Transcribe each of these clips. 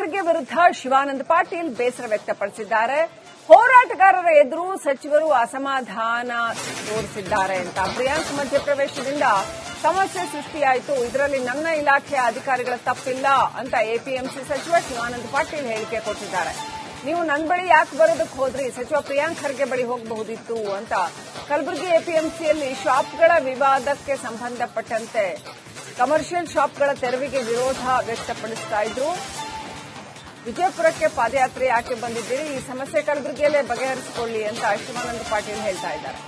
ಖರ್ಗೆ ವಿರುದ್ಧ ಶಿವಾನಂದ ಪಾಟೀಲ್ ಬೇಸರ ವ್ಯಕ್ತಪಡಿಸಿದ್ದಾರೆ. ಹೋರಾಟಗಾರರ ಎದುರು ಸಚಿವರು ಅಸಮಾಧಾನ ತೋರಿಸಿದ್ದಾರೆ ಅಂತ. ಪ್ರಿಯಾಂಕ್ ಮಧ್ಯಪ್ರವೇಶದಿಂದ ಸಮಸ್ಯೆ ಸೃಷ್ಟಿಯಾಯಿತು. ಇದರಲ್ಲಿ ನನ್ನ ಇಲಾಖೆಯ ಅಧಿಕಾರಿಗಳ ತಪ್ಪಿಲ್ಲ ಅಂತ ಎಪಿಎಂಸಿ ಸಚಿವ ಶಿವಾನಂದ ಪಾಟೀಲ್ ಹೇಳಿಕೆ ಕೊಟ್ಟಿದ್ದಾರೆ. ನೀವು ನನ್ನ ಬಳಿ ಯಾಕೆ ಬರೋದಕ್ಕೆ ಹೋದ್ರಿ? ಸಚಿವ ಪ್ರಿಯಾಂಕ್ ಖರ್ಗೆ ಬಳಿ ಹೋಗಬಹುದಿತ್ತು ಅಂತ. ಕಲಬುರಗಿ ಎಪಿಎಂಸಿಯಲ್ಲಿ ಶಾಪ್ಗಳ ವಿವಾದಕ್ಕೆ ಸಂಬಂಧಪಟ್ಟಂತೆ ಕಮರ್ಷಿಯಲ್ ಶಾಪ್ಗಳ ತೆರವಿಗೆ ವಿರೋಧ ವ್ಯಕ್ತಪಡಿಸ್ತಾ ಇದ್ರು. ವಿಜಯಪುರಕ್ಕೆ ಪಾದಯಾತ್ರೆ ಯಾಕೆ ಬಂದಿದ್ದೀರಿ? ಈ ಸಮಸ್ಯೆ ಕಲಬುರಗಿಯಲ್ಲೇ ಬಗೆಹರಿಸಿಕೊಳ್ಳಿ ಅಂತ ಶಿವಾನಂದ ಪಾಟೀಲ್ ಹೇಳ್ತಾ ಇದ್ದಾರೆ.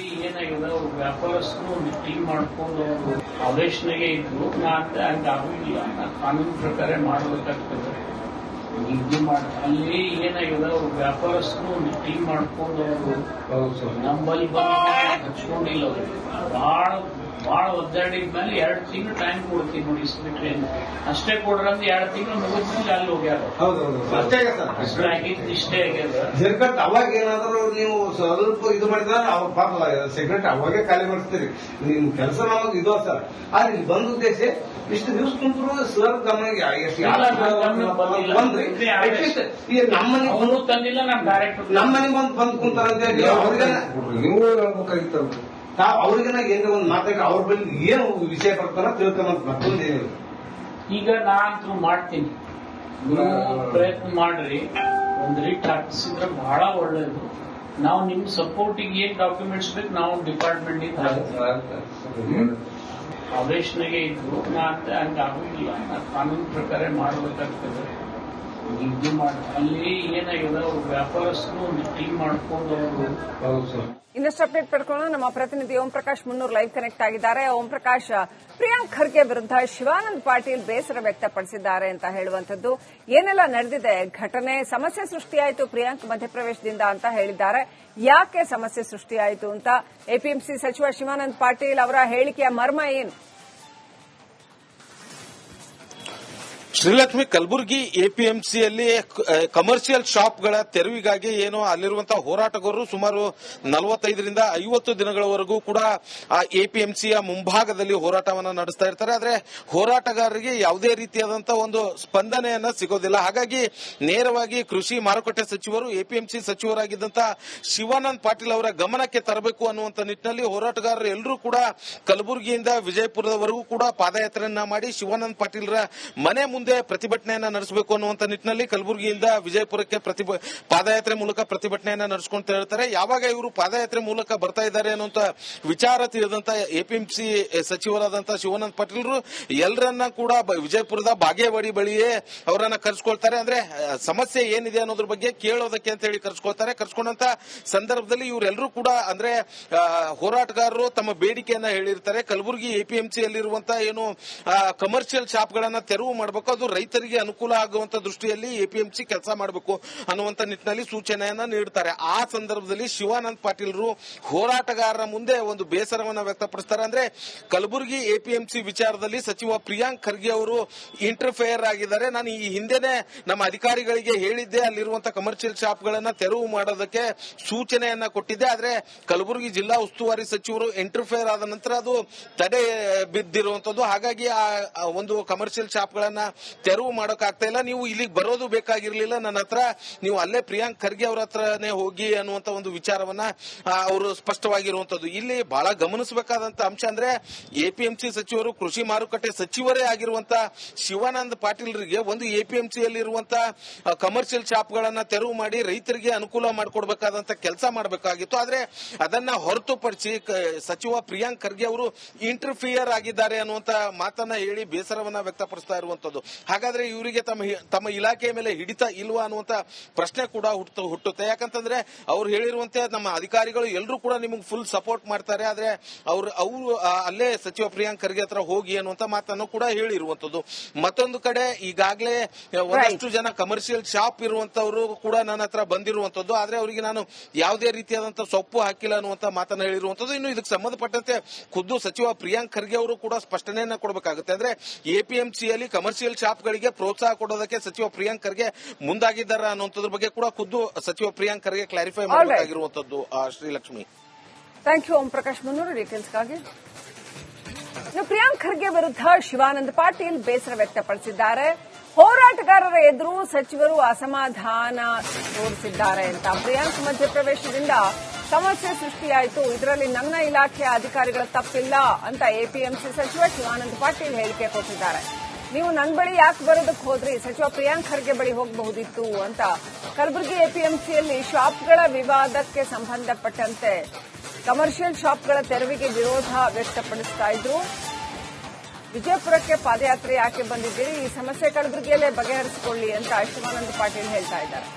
ಈ ಏನಾಗಿದೆ? ಅವ್ರು ವ್ಯಾಪಾರಸ್ಥರು ಒಂದು ಟೀಮ್ ಮಾಡ್ಕೊಂಡು ಅವರು ಆದೇಶನಾಗೆ ಇದ್ರು. ನಾ ಅಂತ ಹಂಗ ಆಗುದಿಲ್ಲ. ನಾ ಕಾನೂನು ಪ್ರಕಾರ ಮಾಡಬೇಕಾಗ್ತದೆ. ನಿದ್ದೆ ಮಾಡಿ ಅಲ್ಲಿ ಏನಾಗಿದೆ? ಅವ್ರು ವ್ಯಾಪಾರಸ್ಥರು ಒಂದು ಟೀಮ್ ಮಾಡ್ಕೊಂಡು ಅವರು ನಮ್ಮಲ್ಲಿ ಬಂದು ಹಚ್ಕೊಂಡಿಲ್ಲ ಅವರು. ಬಹಳ ಬಹಳ ಒದ್ದಾಡಿದ ಮೇಲೆ ಎರಡು ತಿಂಗಳು ಟೈಮ್ ಕೊಡ್ತೀವಿ ನೋಡಿ ಇಸ್ಬಿಟ್ರೆ ಅಷ್ಟೇ ಕೊಡ್ರಂದ್ರೆ ಎರಡು ತಿಂಗಳು ಮುಗಿದ್ಮೇಲೆ ಅಲ್ಲಿ ಹೋಗ್ಯಾರ. ಹೌದು ಅಷ್ಟೇ ಅಷ್ಟೇ ಆಗಿದ್ದು ಇಷ್ಟೇ ಆಗ್ಯದ. ಜರ್ಕಟ್ ಅವಾಗ ಏನಾದ್ರು ನೀವು ಸ್ವಲ್ಪ ಇದು ಮಾಡಿದ್ರೆ ಅವ್ರ ಪಾಪ ಸಿಗರೆಟ್ ಅವಾಗೆ ಖಾಲಿ ಮಾಡಿಸ್ತೀರಿ. ನಿಮ್ ಕೆಲಸ ನಮಗೆ ಇದು ಸರ್ ಆದ್ರೆ ಇಲ್ಲಿ ಬಂದ ಉದ್ದೇಶ ಇಷ್ಟು ದಿವಸ ಕುಂತರು ಸರ್ ಗಮನಿಗೆ. ಬಂದ್ರಿ ನಮ್ಮನೆ ಅವನು ತಂದಿಲ್ಲ ನಮ್ ಡೈರೆಕ್ಟರ್ ನಮ್ಮನೆ ಬಂದು ಬಂದು ಕುಂತಾರ ಅಂತ ಹೇಳಿ ಅವ್ರಿಗೆ ನೀವು ಹೇಳ್ಬೇಕಾಗಿತ್ತು ತಾವ್ ಅವ್ರಿಗೆನ ಏನ್ ಒಂದು ಮಾತಾಡಿ ಅವ್ರ ಬಳಿ ಏನು ವಿಷಯ ಬರ್ತಾರ ತಿಳ್ಕೊಂಬಂತ ಮತ್ತೊಂದು ಏನಿಲ್ಲ ಈಗ ನಾನು ಮಾಡ್ತೀನಿ. ಪ್ರಯತ್ನ ಮಾಡ್ರಿ. ಒಂದ್ ರೀಟ್ ಹಾಕಿಸಿದ್ರೆ ಬಹಳ ಒಳ್ಳೇದು. ನಾವು ನಿಮ್ ಸಪೋರ್ಟಿಗೆ ಏನ್ ಡಾಕ್ಯುಮೆಂಟ್ಸ್ ಬೇಕು ನಾವು ಡಿಪಾರ್ಟ್ಮೆಂಟ್. ಆವೇಶನಾಗೆ ಇದ್ರು ನಾ ಅಂತ ಹಂಗ ಆಗುದಿಲ್ಲ. ನಾ ಕಾನೂನು ಪ್ರಕಾರ ಮಾಡಬೇಕಾಗ್ತದೆ. ಮಾಡಿ ಅಲ್ಲಿ ಏನಾಗಿದೆ ಅವ್ರು ವ್ಯಾಪಾರಸ್ಥರು ಒಂದು ಟೀಮ್ ಮಾಡ್ಕೊಂಡು ಅವರು ಇನ್ನಷ್ಟು ಅಪ್ಡೇಟ್ ಪಡ್ಕೊಳ್ಳೋಣ. ನಮ್ಮ ಪ್ರತಿನಿಧಿ ಓಂ ಪ್ರಕಾಶ್ ಮುನ್ನೂರ್ ಲೈವ್ ಕನೆಕ್ಟ್ ಆಗಿದ್ದಾರೆ. ಓಂ ಪ್ರಕಾಶ್ ಪ್ರಿಯಾಂಕ್ ಖರ್ಗೆ ವಿರುದ್ಧ ಶಿವಾನಂದ್ ಪಾಟೀಲ್ ಬೇಸರ ವ್ಯಕ್ತಪಡಿಸಿದ್ದಾರೆ ಅಂತ ಹೇಳುವಂತದ್ದು ಏನೆಲ್ಲ ನಡೆದಿದೆ? ಘಟನೆ ಸಮಸ್ಯೆ ಸೃಷ್ಟಿಯಾಯಿತು ಪ್ರಿಯಾಂಕ್ ಮಧ್ಯಪ್ರವೇಶದಿಂದ ಅಂತ ಹೇಳಿದ್ದಾರೆ. ಯಾಕೆ ಸಮಸ್ಯೆ ಸೃಷ್ಟಿಯಾಯಿತು ಅಂತ ಎಪಿಎಂಸಿ ಸಚಿವ ಶಿವಾನಂದ್ ಪಾಟೀಲ್ ಅವರ ಹೇಳಿಕೆಯ ಮರ್ಮ ಏನು? ಶ್ರೀಲಕ್ಷ್ಮಿ ಕಲಬುರಗಿ ಎಪಿಎಂಸಿಯಲ್ಲಿ ಕಮರ್ಷಿಯಲ್ ಶಾಪ್ಗಳ ತೆರವಿಗಾಗಿ ಏನು ಅಲ್ಲಿರುವಂತಹ ಹೋರಾಟಗಾರರು ಸುಮಾರು ನಲವತ್ತೈದರಿಂದ ಐವತ್ತು ದಿನಗಳವರೆಗೂ ಕೂಡ ಆ ಎಪಿಎಂಸಿಯ ಮುಂಭಾಗದಲ್ಲಿ ಹೋರಾಟವನ್ನು ನಡೆಸ್ತಾ ಇರ್ತಾರೆ. ಆದರೆ ಹೋರಾಟಗಾರರಿಗೆ ಯಾವುದೇ ರೀತಿಯಾದಂತಹ ಒಂದು ಸ್ಪಂದನೆಯನ್ನ ಸಿಗೋದಿಲ್ಲ. ಹಾಗಾಗಿ ನೇರವಾಗಿ ಕೃಷಿ ಮಾರುಕಟ್ಟೆ ಸಚಿವರು, ಎಪಿಎಂಸಿ ಸಚಿವರಾಗಿದ್ದಂತಹ ಶಿವಾನಂದ್ ಪಾಟೀಲ್ ಅವರ ಗಮನಕ್ಕೆ ತರಬೇಕು ಅನ್ನುವಂತ ನಿಟ್ಟಿನಲ್ಲಿ ಹೋರಾಟಗಾರರು ಎಲ್ಲರೂ ಕೂಡ ಕಲಬುರಗಿಯಿಂದ ವಿಜಯಪುರದವರೆಗೂ ಕೂಡ ಪಾದಯಾತ್ರೆಯನ್ನ ಮಾಡಿ ಶಿವಾನಂದ್ ಪಾಟೀಲ್ರ ಮನೆ ಮುಂದೆ ಪ್ರತಿಭಟನೆಯನ್ನ ನಡೆಸಬೇಕು ಅನ್ನುವಂತ ನಿಟ್ಟಿನಲ್ಲಿ ಕಲಬುರಗಿಯಿಂದ ವಿಜಯಪುರಕ್ಕೆ ಪಾದಯಾತ್ರೆ ಮೂಲಕ ಪ್ರತಿಭಟನೆಯನ್ನ ನಡೆಸ್ಕೊಂತ ಹೇಳ್ತಾರೆ. ಯಾವಾಗ ಇವರು ಪಾದಯಾತ್ರೆ ಮೂಲಕ ಬರ್ತಾ ಇದ್ದಾರೆ ಅನ್ನುವಂತ ವಿಚಾರ ತಿಳಿದಂತ ಎಪಿಎಂಸಿ ಸಚಿವರಾದಂತ ಶಿವಾನಂದ ಪಾಟೀಲ್ರು ಎಲ್ಲರನ್ನ ಕೂಡ ವಿಜಯಪುರದ ಬಾಗೇವಾಡಿ ಬಳಿಯೇ ಅವರನ್ನ ಕರೆಸ್ಕೊಳ್ತಾರೆ. ಅಂದ್ರೆ ಸಮಸ್ಯೆ ಏನಿದೆ ಅನ್ನೋದ್ರ ಬಗ್ಗೆ ಕೇಳೋದಕ್ಕೆ ಅಂತ ಹೇಳಿ ಕರೆಸ್ಕೊಳ್ತಾರೆ. ಕರೆಸ್ಕೊಂಡಂತ ಸಂದರ್ಭದಲ್ಲಿ ಇವರೆಲ್ಲರೂ ಕೂಡ ಅಂದ್ರೆ ಹೋರಾಟಗಾರರು ತಮ್ಮ ಬೇಡಿಕೆಯನ್ನ ಹೇಳಿರ್ತಾರೆ. ಕಲಬುರಗಿ ಎಪಿಎಂಸಿಯಲ್ಲಿರುವಂತಹ ಏನು ಕಮರ್ಷಿಯಲ್ ಶಾಪ್ಗಳನ್ನ ತೆರವು ಮಾಡಬೇಕು. ರೈತರಿಗೆ ಅನುಕೂಲ ಆಗುವಂತ ದೃಷ್ಟಿಯಲ್ಲಿ ಎಪಿಎಂಸಿ ಕೆಲಸ ಮಾಡಬೇಕು ಅನ್ನುವಂತ ನಿಟ್ಟಿನಲ್ಲಿ ಸೂಚನೆಯನ್ನ ನೀಡುತ್ತಾರೆ ಆ ಸಂದರ್ಭದಲ್ಲಿ ಶಿವಾನಂದ್ ಪಾಟೀಲ್ರು ಹೋರಾಟಗಾರರ ಮುಂದೆ ಒಂದು ಬೇಸರವನ್ನ ವ್ಯಕ್ತಪಡಿಸ್ತಾರೆ. ಅಂದ್ರೆ ಕಲಬುರಗಿ ಎಪಿಎಂಸಿ ವಿಚಾರದಲ್ಲಿ ಸಚಿವ ಪ್ರಿಯಾಂಕ್ ಖರ್ಗೆ ಅವರು ಇಂಟರ್ಫೇರ್ ಆಗಿದ್ದಾರೆ. ನಾನು ಈ ಹಿಂದೆನೆ ನಮ್ಮ ಅಧಿಕಾರಿಗಳಿಗೆ ಹೇಳಿದ್ದೆ. ಅಲ್ಲಿರುವಂತಹ ಕಮರ್ಷಿಯಲ್ ಶಾಪ್ಗಳನ್ನ ತೆರವು ಮಾಡೋದಕ್ಕೆ ಸೂಚನೆಯನ್ನ ಕೊಟ್ಟಿದ್ದೆ. ಆದ್ರೆ ಕಲಬುರಗಿ ಜಿಲ್ಲಾ ಉಸ್ತುವಾರಿ ಸಚಿವರು ಇಂಟರ್ಫೇರ್ ಆದ ನಂತರ ಅದು ತಡೆ ಬಿದ್ದಿರುವಂತದ್ದು. ಹಾಗಾಗಿ ಆ, ಒಂದು ಕಮರ್ಷಿಯಲ್ ಶಾಪ್ಗಳನ್ನ ತೆರವು ಮಾಡೋಕ್ಕಾಗ್ತಾ ಇಲ್ಲ. ನೀವು ಇಲ್ಲಿಗೆ ಬರೋದು ಬೇಕಾಗಿರ್ಲಿಲ್ಲ. ನನ್ನ ಹತ್ರ ನೀವು ಅಲ್ಲೇ ಪ್ರಿಯಾಂಕ್ ಖರ್ಗೆ ಅವ್ರ ಹತ್ರನೇ ಹೋಗಿ ಅನ್ನುವಂತ ಒಂದು ವಿಚಾರವನ್ನ ಅವರು ಸ್ಪಷ್ಟವಾಗಿರುವಂತದ್ದು. ಇಲ್ಲಿ ಬಹಳ ಗಮನಿಸಬೇಕಾದಂತ ಅಂಶ ಅಂದ್ರೆ ಎಪಿಎಂಸಿ ಸಚಿವರು ಕೃಷಿ ಮಾರುಕಟ್ಟೆ ಸಚಿವರೇ ಆಗಿರುವಂತ ಶಿವಾನಂದ ಪಾಟೀಲ್ರಿಗೆ ಒಂದು ಎಪಿಎಂಸಿಯಲ್ಲಿರುವಂತ ಕಮರ್ಷಿಯಲ್ ಶಾಪ್ಗಳನ್ನ ತೆರವು ಮಾಡಿ ರೈತರಿಗೆ ಅನುಕೂಲ ಮಾಡಿಕೊಡ್ಬೇಕಾದಂತ ಕೆಲಸ ಮಾಡಬೇಕಾಗಿತ್ತು. ಆದ್ರೆ ಅದನ್ನ ಹೊರತುಪಡಿಸಿ ಸಚಿವ ಪ್ರಿಯಾಂಕ್ ಖರ್ಗೆ ಅವರು ಇಂಟರ್ಫಿಯರ್ ಆಗಿದ್ದಾರೆ ಅನ್ನುವಂತ ಮಾತನ್ನ ಹೇಳಿ ಬೇಸರವನ್ನ ವ್ಯಕ್ತಪಡಿಸ್ತಾ ಇರುವಂತದ್ದು. ಹಾಗಾದ್ರೆ ಇವರಿಗೆ ತಮ್ಮ ತಮ್ಮ ಇಲಾಖೆಯ ಮೇಲೆ ಹಿಡಿತ ಇಲ್ವಾ ಅನ್ನುವಂತ ಪ್ರಶ್ನೆ ಕೂಡ ಹುಟ್ಟು ಹುಟ್ಟುತ್ತೆ. ಯಾಕಂತಂದ್ರೆ ಅವ್ರು ಹೇಳಿರುವಂತೆ ನಮ್ಮ ಅಧಿಕಾರಿಗಳು ಎಲ್ಲರೂ ಕೂಡ ನಿಮಗೆ ಫುಲ್ ಸಪೋರ್ಟ್ ಮಾಡ್ತಾರೆ. ಆದ್ರೆ ಅವ್ರು ಅವರು ಅಲ್ಲೇ ಸಚಿವ ಪ್ರಿಯಾಂಕ್ ಖರ್ಗೆ ಹತ್ರ ಹೋಗಿ ಅನ್ನುವಂತ ಮಾತನ್ನು ಕೂಡ ಹೇಳಿರುವಂತದ್ದು. ಮತ್ತೊಂದು ಕಡೆ ಈಗಾಗಲೇ ಒಂದಷ್ಟು ಜನ ಕಮರ್ಷಿಯಲ್ ಶಾಪ್ ಇರುವಂತವರು ಕೂಡ ನನ್ನ ಹತ್ರ ಬಂದಿರುವಂತದ್ದು. ಆದ್ರೆ ಅವರಿಗೆ ನಾನು ಯಾವುದೇ ರೀತಿಯಾದಂತಹ ಸೊಪ್ಪು ಹಾಕಿಲ್ಲ ಅನ್ನುವಂತ ಮಾತನ್ನ ಹೇಳಿರುವಂತದ್ದು. ಇನ್ನು ಇದಕ್ಕೆ ಸಂಬಂಧಪಟ್ಟಂತೆ ಖುದ್ದು ಸಚಿವ ಪ್ರಿಯಾಂಕ್ ಖರ್ಗೆ ಅವರು ಕೂಡ ಸ್ಪಷ್ಟನೆಯನ್ನ ಕೊಡಬೇಕಾಗುತ್ತೆ. ಅಂದ್ರೆ ಎಪಿಎಂಸಿಯಲ್ಲಿ ಕಮರ್ಷಿಯಲ್ ಶಾಪ್ಗಳಿಗೆ ಪ್ರೋತ್ಸಾಹ ಕೊಡೋದಕ್ಕೆ ಸಚಿವ ಪ್ರಿಯಾಂಕ್ ಖರ್ಗೆ ಮುಂದಾಗಿದ್ದಾರೆ ಅನ್ನುವಂಥದ್ರ ಬಗ್ಗೆ ಕೂಡ ಖುದ್ದು ಸಚಿವ ಪ್ರಿಯಾಂಕ್ ಖರ್ಗೆ ಕ್ಲಾರಿಫೈ. ಮಾಡಬೇಕಾಗಿರುವಂತದ್ದು ಶ್ರೀಲಕ್ಷ್ಮಿ. ಥ್ಯಾಂಕ್ ಯು ಓಂ ಪ್ರಕಾಶ್ ಮುನ್ನೂರು ಡೀಟೇಲ್ಸ್ಗಾಗಿ ಗಾಗಿ ಪ್ರಿಯಾಂಕ್ ಖರ್ಗೆ ವಿರುದ್ಧ ಶಿವಾನಂದ ಪಾಟೀಲ್ ಬೇಸರ ವ್ಯಕ್ತಪಡಿಸಿದ್ದಾರೆ. ಹೋರಾಟಗಾರರ ಎದುರು ಸಚಿವರು ಅಸಮಾಧಾನ ತೋರಿಸಿದ್ದಾರೆ ಅಂತ. ಪ್ರಿಯಾಂಕ್ ಮಧ್ಯಪ್ರವೇಶದಿಂದ ಸಮಸ್ಯೆ ಸೃಷ್ಟಿಯಾಯಿತು. ಇದರಲ್ಲಿ ನನ್ನ ಇಲಾಖೆಯ ಅಧಿಕಾರಿಗಳ ತಪ್ಪಿಲ್ಲ ಅಂತ ಎಪಿಎಂಸಿ ಸಚಿವ ಶಿವಾನಂದ ಪಾಟೀಲ್ ಹೇಳಿಕೆ ಕೊಟ್ಟಿದ್ದಾರೆ. ನೀವು ನನ್ನ ಬಳಿ ಯಾಕೆ ಬರೋದಕ್ಕೆ ಹೋದ್ರಿ? ಸಚಿವ ಪ್ರಿಯಾಂಕ್ ಖರ್ಗೆ ಬಳಿ ಹೋಗಬಹುದಿತ್ತು ಅಂತ. ಕಲಬುರಗಿ ಎಪಿಎಂಸಿಯಲ್ಲಿ ಶಾಪ್ಗಳ ವಿವಾದಕ್ಕೆ ಸಂಬಂಧಪಟ್ಟಂತೆ ಕಮರ್ಷಿಯಲ್ ಶಾಪ್ಗಳ ತೆರವಿಗೆ ವಿರೋಧ ವ್ಯಕ್ತಪಡಿಸ್ತಾ ಇದ್ರು. ವಿಜಯಪುರಕ್ಕೆ ಪಾದಯಾತ್ರೆ ಯಾಕೆ ಬಂದಿದ್ದೀರಿ? ಈ ಸಮಸ್ಯೆ ಕಲಬುರಗಿಯಲ್ಲೇ ಬಗೆಹರಿಸಿಕೊಳ್ಳಿ ಅಂತ ಶಿವಾನಂದ ಪಾಟೀಲ್ ಹೇಳ್ತಾ ಇದ್ದಾರೆ.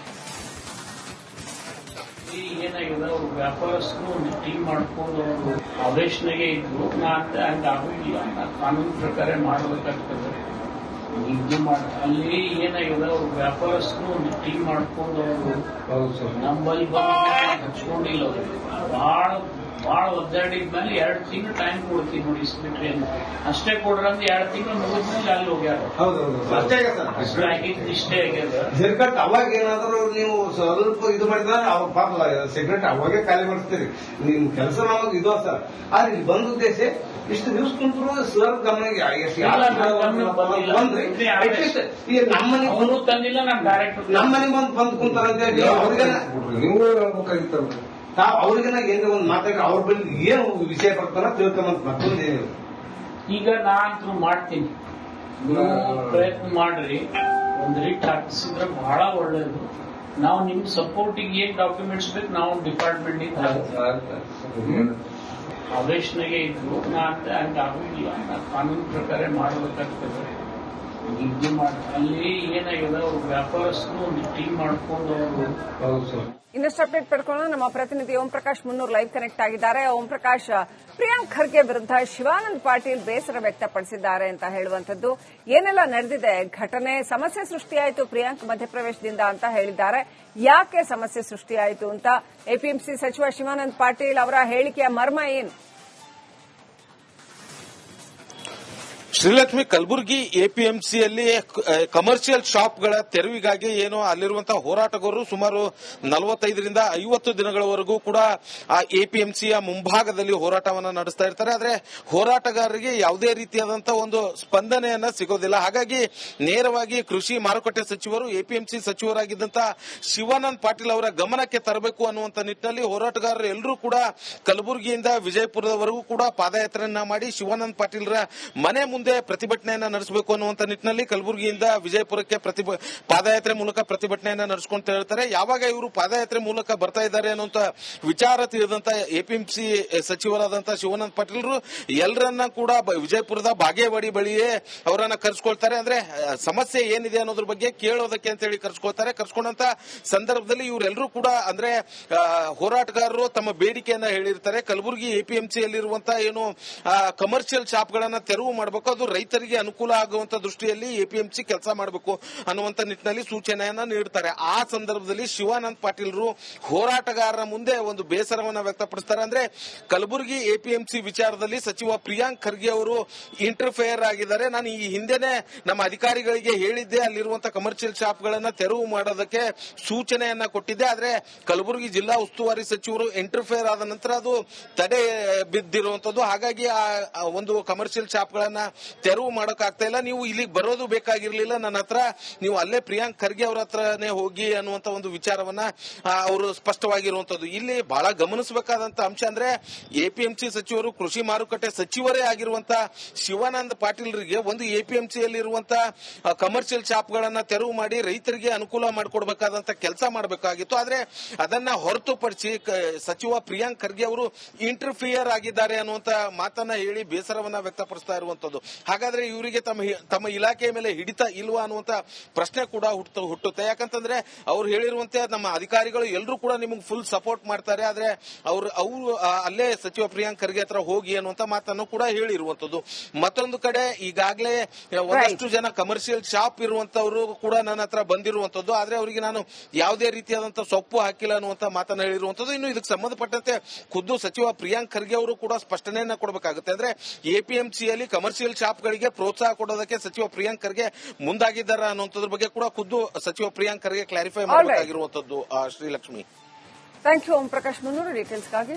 ಏನಾಗಿದೆ ಅವರು ವ್ಯಾಪಾರಸ್ಥರು ಟೀಮ್ ಮಾಡ್ಕೊಂಡು ಅವರು ಆವೇಶನಾಗೆ ಇದ್ರು. ನಾ ಅಂತ ಹಂಗ ಆಗೋದಿಲ್ಲ ನಾ ಕಾನೂನು ಪ್ರಕಾರ ಮಾಡಬೇಕಾಗ್ತದೆ. ಇದು ಮಾಡ ಅಲ್ಲಿ ಏನಾಗಿದೆ ಅವ್ರು ವ್ಯಾಪಾರಸ್ಥರು ಒಂದು ಟೀಮ್ ಮಾಡ್ಕೊಂಡು ಅವರು ನಮ್ಮಲ್ಲಿ ಬಂದು ಹಚ್ಕೊಂಡಿಲ್ಲ ಅವರು. ಬಹಳ ಬಹಳ ಒದ್ದಾಡಿದ್ಮೇಲೆ ಎರಡು ತಿಂಗಳು ಟೈಮ್ ಕೊಡ್ತೀವಿ ನೋಡಿ ಇಸ್ಬಿಟ್ರಿ ಅಂತ ಅಷ್ಟೇ ಕೊಡ್ರಂತ ಎರಡು ತಿಂಗಳು ಮುಗಿದ್ಮೇಲೆ ಅಲ್ಲಿ ಹೋಗ್ಯಾರ. ಅಷ್ಟೇ ಆಗಿದ್ದು ಇಷ್ಟೇ ಆಗ್ಯದ. ಜರ್ಕಟ್ ಅವಾಗ ಏನಾದ್ರೂ ನೀವು ಸ್ವಲ್ಪ ಇದು ಮಾಡಿದ್ರೆ ಅವ್ರ ಪಾಪ ಸಿಗರೆಟ್ ಅವಾಗೇ ಖಾಲಿ ಮಾಡ್ತೀರಿ ನಿಮ್ ಕೆಲಸ ನಾವು ಇದು ಸರ್. ಆದ್ರೆ ಇಲ್ಲಿ ಬಂದ ಉದ್ದೇಶ ಇಷ್ಟು ನ್ಯೂಸ್ ಕುಂತರು ಸರ್ ಗಮನಿಗೆ ಎಷ್ಟು ಇಲ್ಲ, ನನ್ನ ಗಮನಕ್ಕೆ ಬಂದಿಲ್ಲ. ಬಂದ್ರಿ At least ಈ ನಮ್ಮ ಮನೆಗೆ ತಂದಿಲ್ಲ ನಮ್ ಡೈರೆಕ್ಟರ್ ನಮ್ಮನೆ ಬಂದು ಬಂದು ಕುಂತಾರ ಅಂತ ಹೇಳಿ ಅವ್ರಿಗೆನ ನೀವು ಹೇಳ್ಬೇಕಾಗಿತ್ತಲ್ರಿ ತಾವ್ ಅವ್ರಿಗಿನ ಏನ್ರ ಒಂದು ಮಾತಾಡಿ ಅವ್ರ ಬಗ್ಗೆ ಏನು ವಿಷಯ ಬರ್ತಾನ ತಿಳ್ಕೊಂಬಂತ ಮತ್ತೊಂದು ಏನಿಲ್ಲ ಈಗ ನಾ ಅಂತೂ ಮಾಡ್ತೀನಿ ಪ್ರಯತ್ನ ಮಾಡ್ರಿ. ಒಂದ್ ರಿಟ್ ಹಾಕಿಸಿದ್ರೆ ಬಹಳ ಒಳ್ಳೇದು. ನಾವು ನಿಮ್ ಸಪೋರ್ಟಿಗೆ ಏನ್ ಡಾಕ್ಯುಮೆಂಟ್ಸ್ ಬೇಕು ನಾವು ಡಿಪಾರ್ಟ್ಮೆಂಟ್ ಹಾಕ್ತೀವಿ. ಆವೇಶನಾಗೆ ಇದ್ರು ನಾ ಅಂತ ಹಂಗ ಆಗೋದಿಲ್ಲ. ನಾ ಕಾನೂನು ಪ್ರಕಾರ ಮಾಡಬೇಕಾಗ್ತದೆ. ಇದು ಮಾಡಿ ಅಲ್ಲಿ ಏನಾಗಿದೆ? ಅವರು ವ್ಯಾಪಾರಸ್ಥರು ಒಂದು ಟೀಮ್ ಮಾಡ್ಕೊಂಡು ಅವರು ಇನ್ನಷ್ಟು ಅಪ್ಡೇಟ್ ಪಡ್ಕೊಳ್ಳೋಣ. ನಮ್ಮ ಪ್ರತಿನಿಧಿ ಓಂ ಪ್ರಕಾಶ್ ಮುನ್ನೂರ್ ಲೈವ್ ಕನೆಕ್ಟ್ ಆಗಿದ್ದಾರೆ. ಓಂ ಪ್ರಕಾಶ್ ಪ್ರಿಯಾಂಕ್ ಖರ್ಗೆ ವಿರುದ್ಧ ಶಿವಾನಂದ್ ಪಾಟೀಲ್ ಬೇಸರ ವ್ಯಕ್ತಪಡಿಸಿದ್ದಾರೆ ಅಂತ ಹೇಳುವಂತದ್ದು ಏನೆಲ್ಲ ನಡೆದಿದೆ? ಘಟನೆ ಸಮಸ್ಯೆ ಸೃಷ್ಟಿಯಾಯಿತು ಪ್ರಿಯಾಂಕ್ ಮಧ್ಯಪ್ರವೇಶದಿಂದ ಅಂತ ಹೇಳಿದ್ದಾರೆ. ಯಾಕೆ ಸಮಸ್ಯೆ ಸೃಷ್ಟಿಯಾಯಿತು ಅಂತ ಎಪಿಎಂಸಿ ಸಚಿವ ಶಿವಾನಂದ್ ಪಾಟೀಲ್ ಅವರ ಹೇಳಿಕೆಯ ಮರ್ಮ ಏನು? ಶ್ರೀಲಕ್ಷ್ಮಿ ಕಲಬುರಗಿ ಎಪಿಎಂಸಿಯಲ್ಲಿ ಕಮರ್ಷಿಯಲ್ ಶಾಪ್ಗಳ ತೆರವಿಗಾಗಿ ಏನು ಅಲ್ಲಿರುವಂತಹ ಹೋರಾಟಗಾರರು ಸುಮಾರು ನಲವತ್ತೈದರಿಂದ ಐವತ್ತು ದಿನಗಳವರೆಗೂ ಕೂಡ ಆ ಎಪಿಎಂಸಿಯ ಮುಂಭಾಗದಲ್ಲಿ ಹೋರಾಟವನ್ನು ನಡೆಸ್ತಾ ಇರ್ತಾರೆ. ಆದರೆ ಹೋರಾಟಗಾರರಿಗೆ ಯಾವುದೇ ರೀತಿಯಾದಂತಹ ಒಂದು ಸ್ಪಂದನೆಯನ್ನ ಸಿಗೋದಿಲ್ಲ. ಹಾಗಾಗಿ ನೇರವಾಗಿ ಕೃಷಿ ಮಾರುಕಟ್ಟೆ ಸಚಿವರು, ಎಪಿಎಂಸಿ ಸಚಿವರಾಗಿದ್ದಂತಹ ಶಿವಾನಂದ್ ಪಾಟೀಲ್ ಅವರ ಗಮನಕ್ಕೆ ತರಬೇಕು ಅನ್ನುವಂತ ನಿಟ್ಟಿನಲ್ಲಿ ಹೋರಾಟಗಾರರು ಎಲ್ಲರೂ ಕೂಡ ಕಲಬುರಗಿಯಿಂದ ವಿಜಯಪುರದವರೆಗೂ ಕೂಡ ಪಾದಯಾತ್ರೆಯನ್ನ ಮಾಡಿ ಶಿವಾನಂದ್ ಪಾಟೀಲ್ರ ಮನೆ ಮುಂದೆ ಪ್ರತಿಭಟನೆಯನ್ನ ನಡೆಸಬೇಕು ಅನ್ನುವಂತ ನಿಟ್ಟಿನಲ್ಲಿ ಕಲಬುರಗಿಯಿಂದ ವಿಜಯಪುರಕ್ಕೆ ಪಾದಯಾತ್ರೆ ಮೂಲಕ ಪ್ರತಿಭಟನೆಯನ್ನ ನಡೆಸ್ಕೊಂತ ಹೇಳ್ತಾರೆ. ಯಾವಾಗ ಇವರು ಪಾದಯಾತ್ರೆ ಮೂಲಕ ಬರ್ತಾ ಇದ್ದಾರೆ ಅನ್ನುವಂತ ವಿಚಾರ ತಿಳಿದಂತ ಎಪಿಎಂಸಿ ಸಚಿವರಾದಂತಹ ಶಿವಾನಂದ ಪಾಟೀಲ್ರು ಎಲ್ಲರನ್ನ ಕೂಡ ವಿಜಯಪುರದ ಬಾಗೇವಾಡಿ ಬಳಿಯೇ ಅವರನ್ನ ಕರೆಸ್ಕೊಳ್ತಾರೆ. ಅಂದ್ರೆ ಸಮಸ್ಯೆ ಏನಿದೆ ಅನ್ನೋದ್ರ ಬಗ್ಗೆ ಕೇಳೋದಕ್ಕೆ ಅಂತ ಹೇಳಿ ಕರೆಸ್ಕೊಳ್ತಾರೆ. ಕರೆಸ್ಕೊಂಡಂತ ಸಂದರ್ಭದಲ್ಲಿ ಇವರೆಲ್ಲರೂ ಕೂಡ ಅಂದ್ರೆ ಹೋರಾಟಗಾರರು ತಮ್ಮ ಬೇಡಿಕೆಯನ್ನ ಹೇಳಿರ್ತಾರೆ. ಕಲಬುರಗಿ ಎಪಿಎಂಸಿಯಲ್ಲಿರುವಂತಹ ಏನು ಕಮರ್ಷಿಯಲ್ ಶಾಪ್ಗಳನ್ನ ತೆರವು ಮಾಡಬೇಕು ಅದು ರೈತರಿಗೆ ಅನುಕೂಲ ಆಗುವಂತ ದೃಷ್ಟಿಯಲ್ಲಿ ಎಪಿಎಂಸಿ ಕೆಲಸ ಮಾಡಬೇಕು ಅನ್ನುವಂತ ನಿಟ್ಟಿನಲ್ಲಿ ಸೂಚನೆಯನ್ನ ನೀಡ್ತಾರೆ. ಆ ಸಂದರ್ಭದಲ್ಲಿ ಶಿವಾನಂದ್ ಪಾಟೀಲ್ರು ಹೋರಾಟಗಾರರ ಮುಂದೆ ಒಂದು ಬೇಸರವನ್ನ ವ್ಯಕ್ತಪಡಿಸ್ತಾರೆ. ಅಂದ್ರೆ ಕಲಬುರಗಿ ಎಪಿಎಂಸಿ ವಿಚಾರದಲ್ಲಿ ಸಚಿವ ಪ್ರಿಯಾಂಕ್ ಖರ್ಗೆ ಅವರು ಇಂಟರ್ಫೇರ್ ಆಗಿದ್ದಾರೆ. ನಾನು ಈ ಹಿಂದೆನೆ ನಮ್ಮ ಅಧಿಕಾರಿಗಳಿಗೆ ಹೇಳಿದ್ದೆ. ಅಲ್ಲಿರುವಂತಹ ಕಮರ್ಷಿಯಲ್ ಶಾಪ್ಗಳನ್ನ ತೆರವು ಮಾಡೋದಕ್ಕೆ ಸೂಚನೆಯನ್ನ ಕೊಟ್ಟಿದ್ದೆ. ಆದ್ರೆ ಕಲಬುರಗಿ ಜಿಲ್ಲಾ ಉಸ್ತುವಾರಿ ಸಚಿವರು ಇಂಟರ್ಫೇರ್ ಆದ ನಂತರ ಅದು ತಡೆ ಬಿದ್ದಿರುವಂತದ್ದು. ಹಾಗಾಗಿ ಆ, ಒಂದು ಕಮರ್ಷಿಯಲ್ ಶಾಪ್ಗಳನ್ನ ತೆರವು ಮಾಡಕ್ ಆಗ್ತಾ ಇಲ್ಲ. ನೀವು ಇಲ್ಲಿಗೆ ಬರೋದು ಬೇಕಾಗಿರ್ಲಿಲ್ಲ. ನನ್ನ ಹತ್ರ ನೀವು ಅಲ್ಲೇ ಪ್ರಿಯಾಂಕ್ ಖರ್ಗೆ ಅವ್ರ ಹತ್ರನೇ ಹೋಗಿ ಅನ್ನುವಂತ ಒಂದು ವಿಚಾರವನ್ನ ಅವರು ಸ್ಪಷ್ಟವಾಗಿರುವಂತದ್ದು. ಇಲ್ಲಿ ಬಹಳ ಗಮನಿಸಬೇಕಾದಂತ ಅಂಶ ಅಂದ್ರೆ ಎಪಿಎಂಸಿ ಸಚಿವರು ಕೃಷಿ ಮಾರುಕಟ್ಟೆ ಸಚಿವರೇ ಆಗಿರುವಂತ ಶಿವಾನಂದ ಪಾಟೀಲ್ರಿಗೆ ಒಂದು ಎಪಿಎಂಸಿಯಲ್ಲಿರುವಂತಹ ಕಮರ್ಷಿಯಲ್ ಶಾಪ್ಗಳನ್ನ ತೆರವು ಮಾಡಿ ರೈತರಿಗೆ ಅನುಕೂಲ ಮಾಡಿಕೊಡ್ಬೇಕಾದಂತ ಕೆಲಸ ಮಾಡಬೇಕಾಗಿತ್ತು. ಆದ್ರೆ ಅದನ್ನ ಹೊರತುಪಡಿಸಿ ಸಚಿವ ಪ್ರಿಯಾಂಕ್ ಖರ್ಗೆ ಅವರು ಇಂಟರ್ಫಿಯರ್ ಆಗಿದ್ದಾರೆ ಅನ್ನುವಂತ ಮಾತನ್ನ ಹೇಳಿ ಬೇಸರವನ್ನ ವ್ಯಕ್ತಪಡಿಸ್ತಾ ಇರುವಂತದ್ದು. ಹಾಗಾದ್ರೆ ಇವರಿಗೆ ತಮ್ಮ ತಮ್ಮ ಇಲಾಖೆಯ ಮೇಲೆ ಹಿಡಿತ ಇಲ್ವಾ ಅನ್ನುವಂತ ಪ್ರಶ್ನೆ ಕೂಡ ಹುಟ್ಟು ಹುಟ್ಟುತ್ತೆ. ಯಾಕಂತಂದ್ರೆ ಅವ್ರು ಹೇಳಿರುವಂತೆ ನಮ್ಮ ಅಧಿಕಾರಿಗಳು ಎಲ್ಲರೂ ಕೂಡ ನಿಮಗೆ ಫುಲ್ ಸಪೋರ್ಟ್ ಮಾಡ್ತಾರೆ. ಆದ್ರೆ ಅವ್ರು ಅವರು ಅಲ್ಲೇ ಸಚಿವ ಪ್ರಿಯಾಂಕ್ ಖರ್ಗೆ ಹತ್ರ ಹೋಗಿ ಅನ್ನುವಂತ ಮಾತನ್ನು ಕೂಡ ಹೇಳಿರುವಂತದ್ದು. ಮತ್ತೊಂದು ಕಡೆ ಈಗಾಗಲೇ ಒಂದಷ್ಟು ಜನ ಕಮರ್ಷಿಯಲ್ ಶಾಪ್ ಇರುವಂತವರು ಕೂಡ ನನ್ನ ಹತ್ರ ಬಂದಿರುವಂತದ್ದು. ಆದ್ರೆ ಅವರಿಗೆ ನಾನು ಯಾವುದೇ ರೀತಿಯಾದಂತಹ ಸೊಪ್ಪು ಹಾಕಿಲ್ಲ ಅನ್ನುವಂತ ಮಾತನ್ನ ಹೇಳಿರುವಂತದ್ದು. ಇನ್ನು ಇದಕ್ಕೆ ಸಂಬಂಧಪಟ್ಟಂತೆ ಖುದ್ದು ಸಚಿವ ಪ್ರಿಯಾಂಕ್ ಖರ್ಗೆ ಅವರು ಕೂಡ ಸ್ಪಷ್ಟನೆಯನ್ನ ಕೊಡಬೇಕಾಗುತ್ತೆ. ಅಂದ್ರೆ ಎಪಿಎಂಸಿಯಲ್ಲಿ ಕಮರ್ಷಿಯಲ್ ಶಾಪ್ಗಳಿಗೆ ಪ್ರೋತ್ಸಾಹ ಕೊಡೋದಕ್ಕೆ ಸಚಿವ ಪ್ರಿಯಾಂಕರ್ಗೆ ಮುಂದಾಗಿದ್ದಾರೆ ಮುಂದಾಗಿದ್ದಾರ ಅನ್ನುವಂಥದ್ರ ಬಗ್ಗೆ ಕೂಡ ಖುದ್ದು ಸಚಿವ ಪ್ರಿಯಾಂಕರ್ಗೆ ಕ್ಲಾರಿಫೈ. ಮಾಡಬೇಕಾಗಿರುವಂತದ್ದು ಶ್ರೀಲಕ್ಷ್ಮಿ. ಥ್ಯಾಂಕ್ ಯು ಓಂ ಪ್ರಕಾಶ್ ಮುನ್ನೂರು ಡೀಟೇಲ್ಸ್ಗಾಗಿ